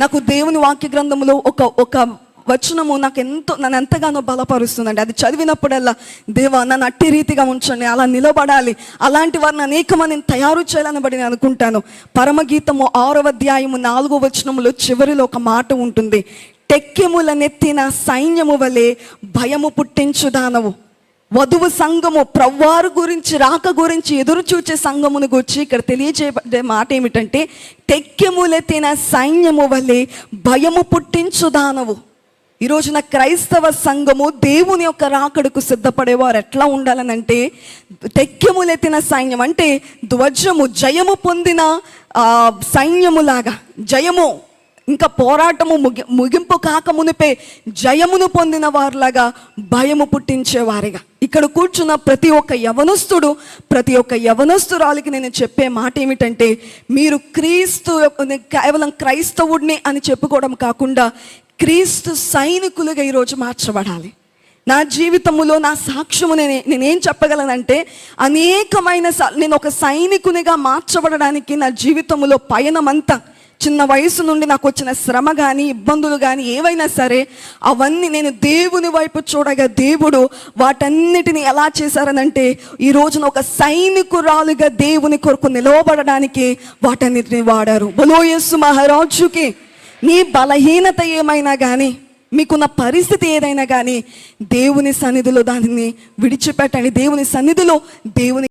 నాకు దేవుని వాక్య గ్రంథంలో ఒక ఒక వచనము నాకు ఎంతో నన్ను ఎంతగానో బలపరుస్తుందండి. అది చదివినప్పుడల్లా దేవా నన్ను అట్టి రీతిగా ఉంచండి అలా నిలబడాలి. అలాంటి వారిని అనేక మందిని తయారు చేయాలని బడి నేను అనుకుంటాను. పరమగీతము ఆరవ అధ్యాయము నాలుగో వచనములో చివరిలో ఒక మాట ఉంటుంది. టెక్కెముల నెత్తిన సైన్యము వలె భయము పుట్టించుదానవు. వధువు సంఘము ప్రవ్వారు గురించి రాక గురించి ఎదురు చూచే సంఘమును గురించి ఇక్కడ తెలియజేయబడే మాట ఏమిటంటే తెక్కెములెత్తిన సైన్యము వలె భయము పుట్టించు దానవు. ఈ రోజున క్రైస్తవ సంఘము దేవుని యొక్క రాకడకు సిద్ధపడేవారు ఎట్లా ఉండాలనంటే తెక్కెములెత్తిన సైన్యం అంటే ధ్వజము జయము పొందిన సైన్యములాగా జయము ఇంకా పోరాటము ముగి ముగింపు కాక మునిపే జయమును పొందిన వారిలాగా భయము పుట్టించేవారిగా. ఇక్కడ కూర్చున్న ప్రతి ఒక్క యవనస్తుడు ప్రతి ఒక్క యవనస్తురాలికి నేను చెప్పే మాట ఏమిటంటే మీరు క్రీస్తు కేవలం క్రైస్తవుడిని అని చెప్పుకోవడం కాకుండా క్రీస్తు సైనికులుగా ఈరోజు మార్చబడాలి. నా జీవితంలో నా సాక్ష్యము నేను నేనేం చెప్పగలనంటే అనేకమైన నేను ఒక సైనికునిగా మార్చబడడానికి నా జీవితంలో పయనమంతా చిన్న వయసు నుండి నాకు వచ్చిన శ్రమ కానీ ఇబ్బందులు కానీ ఏవైనా సరే అవన్నీ నేను దేవుని వైపు చూడగా దేవుడు వాటన్నిటిని ఎలా చేశారనంటే ఈ రోజున ఒక సైనికురాలుగా దేవుని కొరకు నిలవబడడానికి వాటన్నిటిని వాడారు. బలోయస్సు మహారాజుకి నీ బలహీనత ఏమైనా కానీ మీకున్న పరిస్థితి ఏదైనా కానీ దేవుని సన్నిధిలో దానిని విడిచిపెట్టండి. దేవుని సన్నిధిలో దేవుని